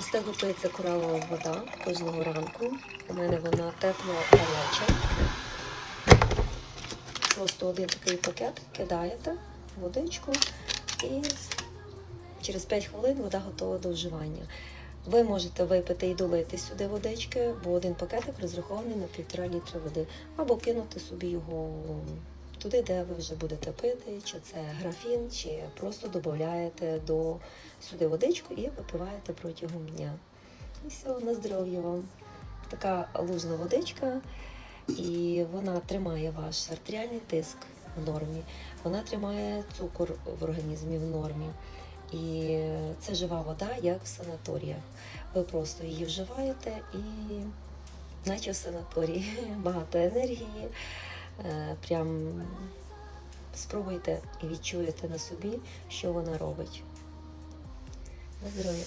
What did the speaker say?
Це готується коралова вода кожного ранку. У мене вона тепла гаряча. Просто один такий пакет кидаєте, водичку і через 5 хвилин вода готова до вживання. Ви можете випити і долити сюди водички, бо один пакетик розрахований на півтора літра води, або кинути собі його туди, де ви вже будете пити, чи це графін, чи просто додаєте до сюди водичку і випиваєте протягом дня. І все, на здоров'я вам. Така лужна водичка, і вона тримає ваш артеріальний тиск в нормі, вона тримає цукор в організмі в нормі. І це жива вода, як в санаторіях. Ви просто її вживаєте і, наче в санаторії, багато енергії. Е, Прям спробуйте і відчуєте на собі, що вона робить. На здоров'я!